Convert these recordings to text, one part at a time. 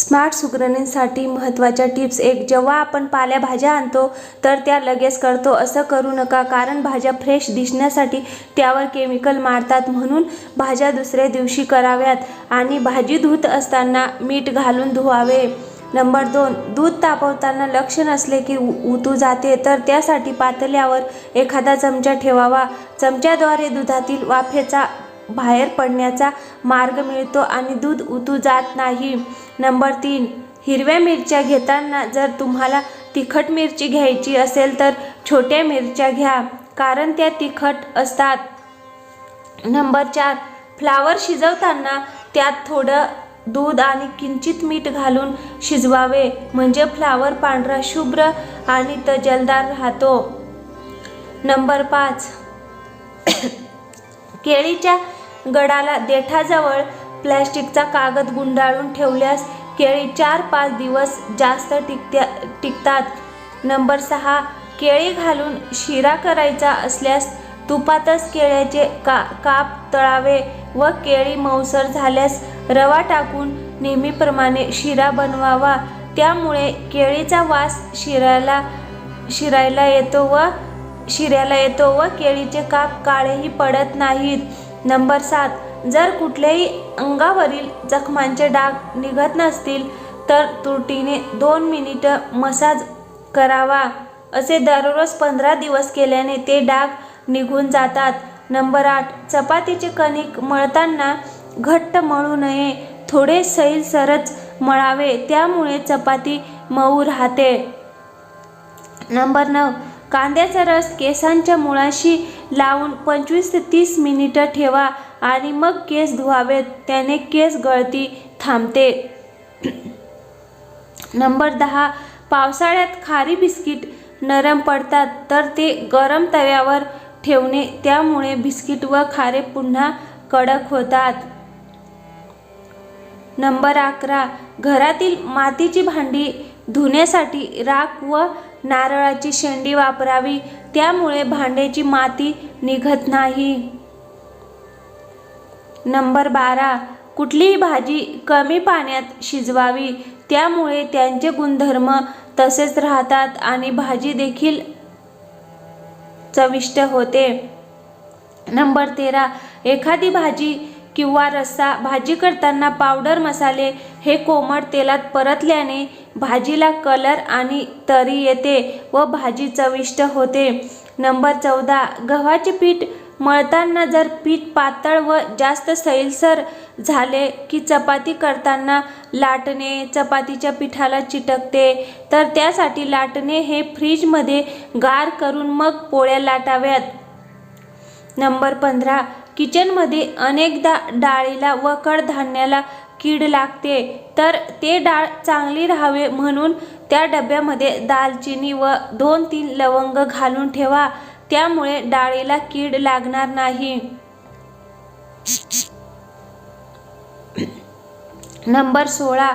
Smart सुगरणींसाठी महत्त्वाच्या tips एक जेव्हा आपण पालेभाज्या आणतो तर त्या लगेच करतो असं करू नका कारण भाज्या फ्रेश दिसण्यासाठी त्यावर केमिकल मारतात म्हणून भाज्या दुसऱ्या दिवशी कराव्यात. आणि भाजी धुत असताना मीठ घालून धुवावे. नंबर दोन दूध तापवताना लक्ष नसले की उ- उतू जाते तर त्यासाठी पातल्यावर एखादा चमचा ठेवावा. चमच्याद्वारे दुधातील वाफेचा बाहेर पडण्याचा मार्ग मिळतो आणि दूध उतू जात नाही. नंबर तीन हिरव्या मिरच्या घेताना जर तुम्हाला तिखट मिरची घ्यायची असेल तर छोट्या मिरच्या घ्या कारण त्या तिखट असतात. नंबर चार फ्लावर शिजवताना त्यात थोडं दूध आणि किंचित मीठ घालून शिजवावे म्हणजे फ्लावर पांढरा शुभ्र आणि तजलदार राहतो. नंबर पाच केळीच्या गडाला देठाजवळ प्लॅस्टिकचा कागद गुंडाळून ठेवल्यास केळी चार पाच दिवस जास्त टिकत्या टिकतात. नंबर सहा केळी घालून शिरा करायचा असल्यास तुपातच केळ्याचे का काप तळावे व केळी मऊसर झाल्यास रवा टाकून नेहमीप्रमाणे शिरा बनवावा. त्यामुळे केळीचा वास शिराला शिरायला येतो व शिऱ्याला येतो व केळीचे काप काळेही पडत नाहीत. नंबर सात जर कुठल्याही अंगावरील जखमांचे डाग निघत नसतील तर तुरटीने दोन मिनिटं मसाज करावा. असे दररोज पंधरा दिवस केल्याने ते डाग निघून जातात. नंबर आठ चपातीचे कणिक मळताना घट्ट मळू नये. थोडे सैलसरच मळावे त्यामुळे चपाती मऊ राहते. नंबर नऊ कांद्याचा रस केसांच्या मुळाशी लावून पंचवीस ते तीस मिनिटं ठेवा आणि मग केस धुवावेत त्याने केस गळती थांबते. नंबर दहा पावसाळ्यात खारी बिस्किट नरम पडतात तर ते गरम तव्यावर ठेवणे त्यामुळे बिस्किट व खारे पुन्हा कडक होतात. नंबर अकरा घरातील मातीची भांडी धुण्यासाठी राख व नारळाची शेंडी वापरावी. त्यामुळे भांड्याची माती निघत नाही. नंबर बारा. कुठलीही भाजी कमी पाण्यात शिजवावी. त्यामुळे त्यांचे गुणधर्म तसेच राहतात आणि भाजी देखील चविष्ट होते. नंबर तेरा. एखादी भाजी किंवा रस्सा भाजी करताना पावडर मसाले हे कोमट तेलात परतल्याने भाजीला कलर आणि तरी येते व भाजी चविष्ट होते. नंबर चौदा. गव्हाचे पीठ मळताना जर पीठ पातळ व जास्त सैलसर झाले की चपाती करताना लाटणे चपातीच्या पिठाला चिटकते तर त्यासाठी लाटणे हे फ्रीजमध्ये गार करून मग पोळ्या लाटाव्यात. नंबर पंधरा. किचनमध्ये अनेकदा डाळीला व कडधान्याला कीड लागते तर ते डाळ चांगली राहावे म्हणून त्या डब्यामध्ये दालचिनी व दोन तीन लवंग घालून ठेवा. त्यामुळे डाळीला कीड लागणार नाही. नंबर सोळा.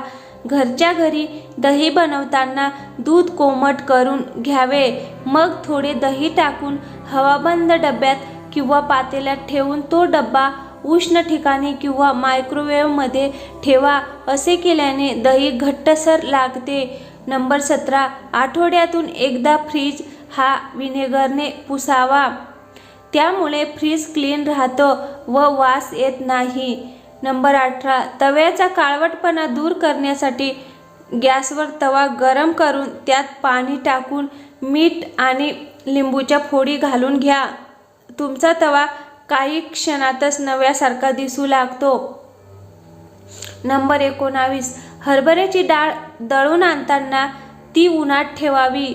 घरच्या घरी दही बनवताना दूध कोमट करून घ्यावे. मग थोडे दही टाकून हवाबंद डब्यात किंवा पातेल्यात ठेवून तो डब्बा उष्ण ठिकाणी किंवा मायक्रोवेव्हमध्ये ठेवा असे केल्याने दही घट्टसर लागते. नंबर सतरा आठवड्यातून एकदा फ्रीज हा विनेगरने पुसावा. त्यामुळे फ्रीज क्लीन राहतं व वास येत नाही. नंबर अठरा तव्याचा काळवटपणा दूर करण्यासाठी गॅसवर तवा गरम करून त्यात पाणी टाकून मीठ आणि लिंबूच्या फोडी घालून घ्या. तुमचा तवा काही क्षणातच नव्यासारखा दिसू लागतो. नंबर एकोणावीस. हरभऱ्याची डाळ दळून आणताना ती उन्हात ठेवावी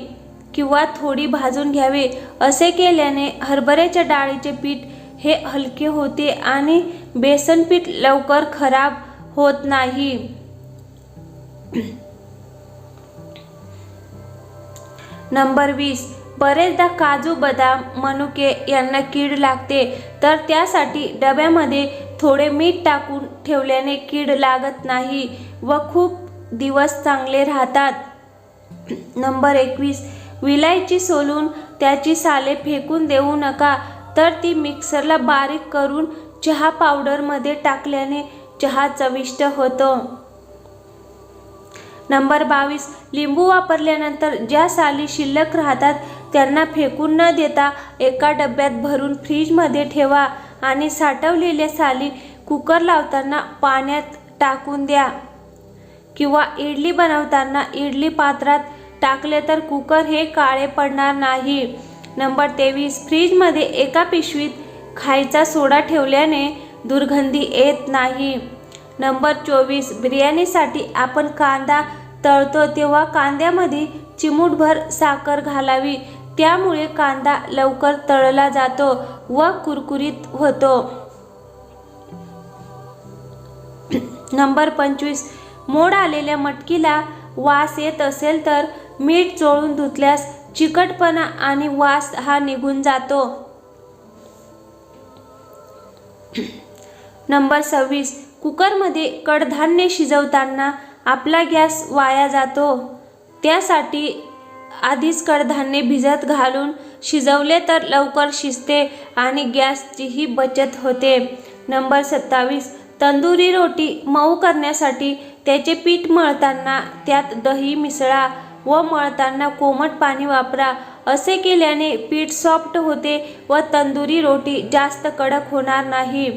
किंवा थोडी भाजून घ्यावी. असे केल्याने हरभऱ्याच्या डाळीचे पीठ हे हलके होते आणि बेसन पीठ लवकर खराब होत नाही. नंबर वीस. बरेचदा काजू बदाम मनुके यांना कीड लागते. तर त्यासाठी डब्यामध्ये थोडे मीठ टाकून ठेवल्याने कीड लागत नाही व खूप दिवस चांगले राहतात. नंबर एकवीस. विलायची सोलून त्याची साले फेकून देऊ नका. तर ती मिक्सरला बारीक करून चहा पावडरमध्ये टाकल्याने चहा चविष्ट होतो. नंबर बावीस. लिंबू वापरल्यानंतर ज्या साली शिल्लक राहतात त्यांना फेकून न देता एका डब्यात भरून फ्रीजमध्ये ठेवा आणि साठवलेल्या साली कुकर लावताना पाण्यात टाकून द्या. किंवा इडली बनवताना इडली पात्रात टाकले तर कुकर हे काळे पडणार नाही. नंबर तेवीस फ्रीजमध्ये एका पिशवीत खायचा सोडा ठेवल्याने दुर्गंधी येत नाही. नंबर चोवीस बिर्याणीसाठी आपण कांदा तळतो तेव्हा कांद्यामध्ये चिमूटभर साखर घालावी. त्यामुळे कांदा लवकर तळला जातो व कुरकुरीत होतो. नंबर पंचवीस. मोड आलेल्या मटकीला वास येत असेल तर मीठ चोळून धुतल्यास चिकटपणा आणि वास हा निघून जातो. नंबर सव्वीस. कुकरमध्ये कडधान्य शिजवताना आपला गॅस वाया जातो. त्यासाठी आधीच कडधान्य भिजत घालून शिजवले तर लवकर शिजते आणि गॅसचीही बचत होते. नंबर सत्तावीस. तंदुरी रोटी मऊ करण्यासाठी त्याचे पीठ मळताना त्यात दही मिसळा व मळताना कोमट पाणी वापरा. असे केल्याने पीठ सॉफ्ट होते व तंदुरी रोटी जास्त कडक होणार नाही.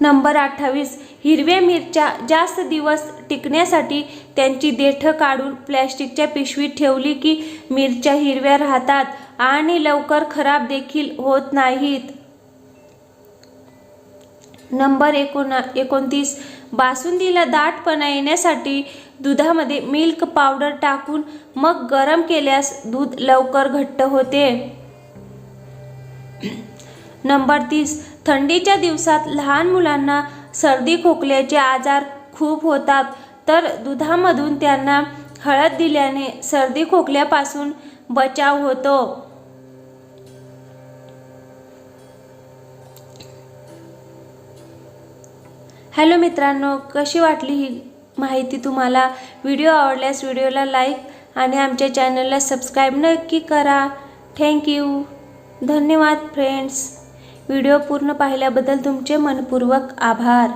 नंबर अठ्ठावीस. हिरव्या मिरच्या जास्त दिवस टिकण्यासाठी त्यांची देठं काढून प्लॅस्टिकच्या पिशवीत ठेवली की मिरच्या हिरव्या राहतात आणि लवकर खराब देखील होत नाहीत. नंबर एकोणा एकोणतीस. बासुंदीला दाटपणा येण्यासाठी दुधामध्ये मिल्क पावडर टाकून मग गरम केल्यास दूध लवकर घट्ट होते. नंबर तीस. थंडीच्या दिवसात लहान मुलांना सर्दी खोकल्याचे आजार खूप होतात. तर दुधामधून त्यांना हळद दिल्याने सर्दी खोकल्यापासून बचाव होतो. हॅलो मित्रांनो कशी वाटली ही माहिती तुम्हाला? व्हिडिओ आवडल्यास व्हिडिओला लाईक आणि आमच्या चॅनलला सबस्क्राईब नक्की करा. थँक्यू धन्यवाद फ्रेंड्स. व्हिडिओ पूर्ण पाहिल्याबद्दल तुमचे मनपूर्वक आभार.